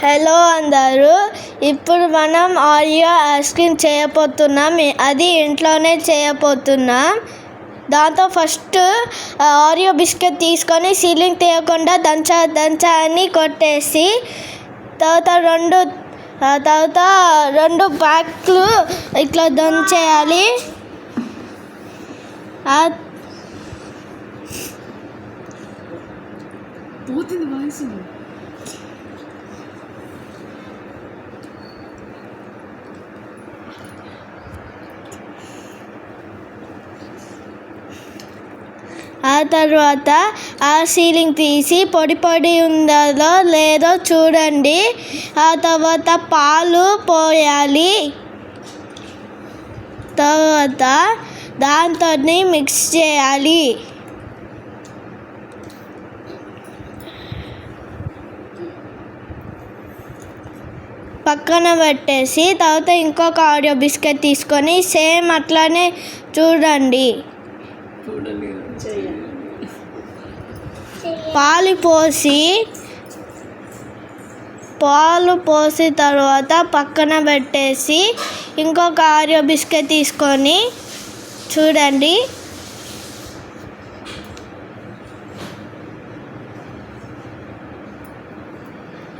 Hello అందరూ ఇప్పుడు మనం ఆరియో ఐస్క్రీమ్ చేయబోతున్నాం. అది ఇంట్లోనే చేయబోతున్నాం. దాంతో ఫస్ట్ ఆరియో బిస్కెట్ తీసుకొని సీలింగ్ తీయకుండా దంచ దంచ అని కొట్టేసి తర్వాత రెండు తర్వాత రెండు ప్యాక్లు ఇట్లా దంచేయాలి. పోతుంది వాయిస్. ఆ తర్వాత ఆ సీలింగ్ తీసి పొడి పొడి ఉందో లేదో చూడండి. ఆ తర్వాత పాలు పోయాలి. తర్వాత దాంతో మిక్స్ చేయాలి. పక్కన పెట్టేసి తర్వాత ఇంకొక ఆడియో బిస్కెట్ తీసుకొని సేమ్ అట్లానే చూడండి చూడండి. పాలు పోసి పాలు పోసి తర్వాత పక్కన పెట్టేసి ఇంకొక ఆరియో బిస్కెట్ తీసుకొని చూడండి.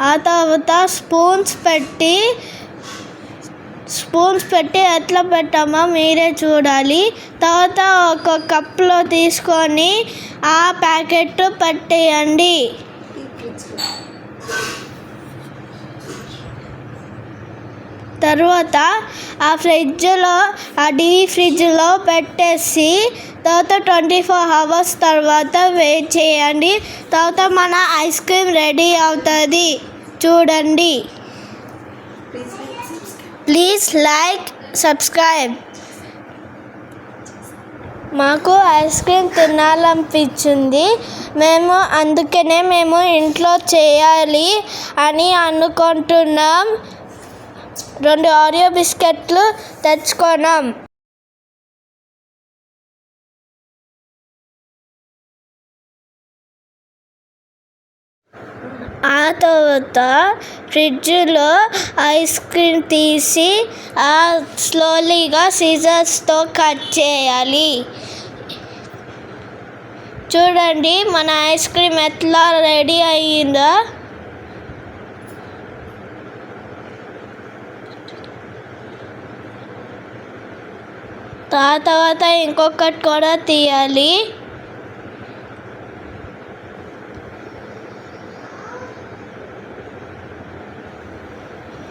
ఆ తర్వాత స్పూన్స్ పెట్టి స్పూన్స్ పెట్టి ఎట్లా పెట్టామో మీరే చూడాలి. తర్వాత ఒక కప్లో తీసుకొని ఆ ప్యాకెట్ పెట్టేయండి. తర్వాత ఆ ఫ్రిడ్జ్లో ఆ డీ ఫ్రిడ్జ్లో పెట్టేసి తర్వాత ట్వంటీ ఫోర్ అవర్స్ తర్వాత వెయిట్ చేయండి. తర్వాత మన ఐస్ క్రీమ్ రెడీ అవుతుంది. చూడండి. ప్లీజ్ లైక్ సబ్స్క్రైబ్ మాకు ఐస్ క్రీమ్ తినాలనిపించింది. మేము అందుకనే మేము ఇంట్లో చేయాలి అని అనుకుంటున్నాం. రెండు ఆరియో బిస్కెట్లు తెచ్చుకున్నాం. ఆ తర్వాత ఫ్రిడ్జ్లో ఐస్ క్రీమ్ తీసి ఆ స్లోలీగా సీజర్స్తో కట్ చేయాలి. చూడండి మన ఐస్ క్రీమ్ ఎట్లా రెడీ అయ్యిందో ఆ తర్వాత ఇంకొకటి కూడా తీయాలి.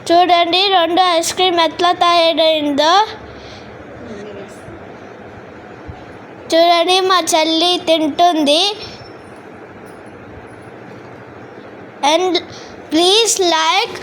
చూడండి రెండు ఐస్ క్రీమ్ ఎట్లా తయారైందో. చూడండి మా చెల్లి తింటుంది. And please like